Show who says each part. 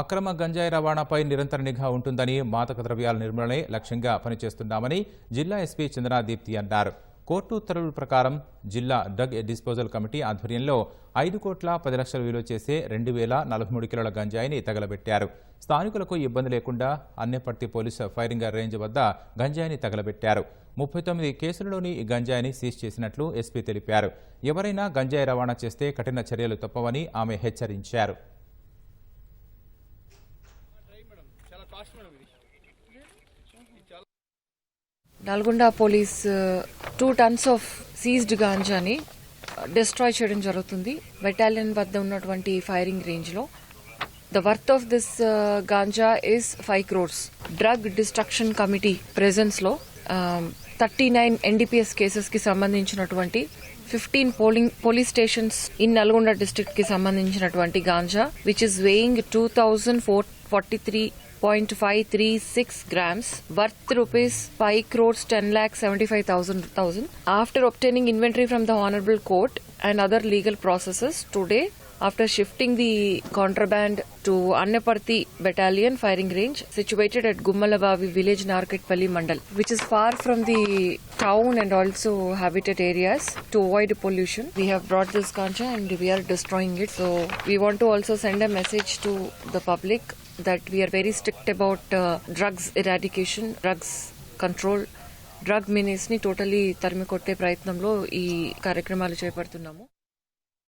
Speaker 1: అక్రమ గంజాయి రవాణాపై నిరంతర నిఘా ఉంటుందని మాదక ద్రవ్యాల నిర్మూలనే లక్ష్యంగా పనిచేస్తున్నామని జిల్లా ఎస్పీ చంద్రా దీప్తి అన్నారు. కోర్టు ఉత్తర్వుల ప్రకారం జిల్లా డ్రగ్ డిస్పోజల్ కమిటీ ఆధ్వర్యంలో ఐదు కోట్ల పది లక్షల విలువ చేసే రెండు వేల నలభై మూడు కిలోల గంజాయిని తగలబెట్టారు. స్థానికులకు ఇబ్బంది లేకుండా అన్నెపర్తి పోలీసు ఫైరింగ్ రేంజ్ వద్ద గంజాయిని తగలబెట్టారు. ముప్పై తొమ్మిది కేసులలోని ఈ గంజాయిని సీజ్ చేసినట్లు ఎస్పీ తెలిపారు. ఎవరైనా గంజాయి రవాణా చేస్తే కఠిన చర్యలు తప్పవని ఆమె హెచ్చరించారు.
Speaker 2: Nalgonda police two tons of seized గాంజాని destroy చేయడం జరుగుతుంది. బెటాలియన్ వద్ద ఉన్నటువంటి ఫైరింగ్ రేంజ్లో the worth of this ganja is five crores drug destruction committee ప్రెజెన్స్లో thirty nine NDPS కేసెస్కి సంబంధించినటువంటి fifteen polling police stations in Nalgonda డిస్ట్రిక్ట్కి సంబంధించినటువంటి ganja which is weighing two thousand four forty three 0.536 grams worth rupees 5 crores 10 lakh 75,000 thousand. After obtaining inventory from the Honorable Court and other legal processes, today after shifting the contraband to Annaparthi Battalion firing range situated at Gummalabavi village Narketpalli Mandal, which is far from the town and also habitat areas to avoid pollution. We have brought this ganja and we are destroying it. So we want to also send a message to the public that we are very strict about uh, drugs eradication drugs control drug మినిస్ని totally తరిమి కొట్టే ప్రయత్నంలో ఈ కార్యక్రమాలు చేపడుతున్నాము